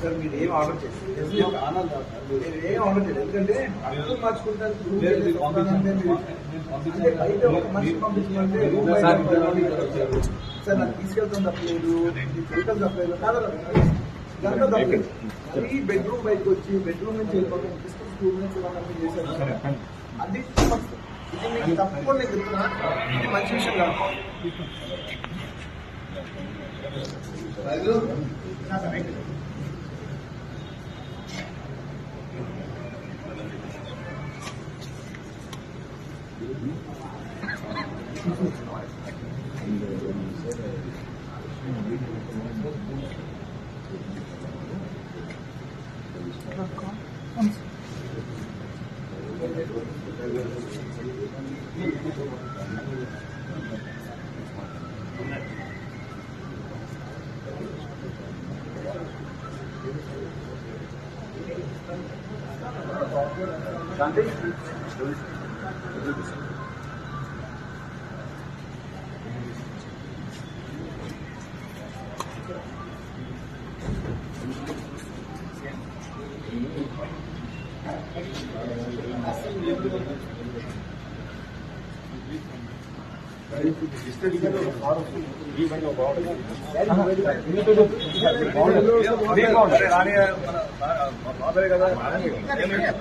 Sir మీరు ఏం order చేస్తారు మీరు ఏం ఆర్డర్ చేయలేదు. ఎందుకంటే అర్థం మార్చుకుంటారు అంటే బయట ఒక మనిషి పంపించమంటే రూమ్ బయట పంపించాలి. సార్ నాకు తీసుకెళ్తాం తప్పలేదు. తప్పలేదు. కాదు దాంట్లో తప్పలేదు. మరీ బెడ్రూమ్ బయటకు వచ్చి బెడ్రూమ్ నుంచి వెళ్ళిపోతాం స్కూల్ నుంచి వాళ్ళని చేశారు? అది సమస్య. ఇది మీకు తప్పకుండా నేను చెప్తున్నా. ఇది మంచి విషయం కాదు. నా సరే.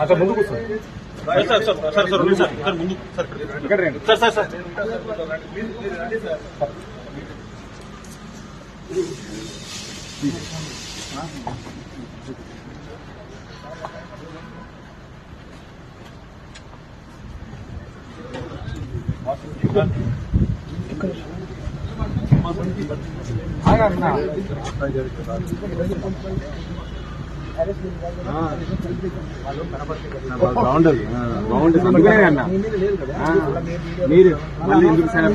అసలు ముందు కూర్చో. Sir sir sir sir sir sir. ముందు సార్. Sir sir sir. ఆగన్నా. బాగుండదు బాగుంటుంది. అన్న మీరు మళ్ళీ ఎందుకు సార్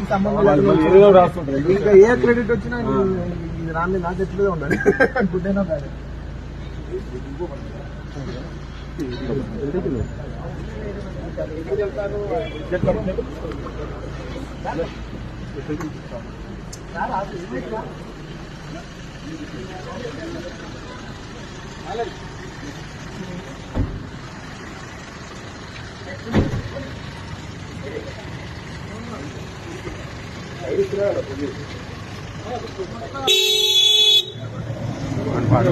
రాస్తుంటారు ఇంకా ఏ క్రెడిట్ వచ్చినా రాని నా చెట్లు ఉండాలి గుడ్ అయినా బ్యాడ్ பாட்டு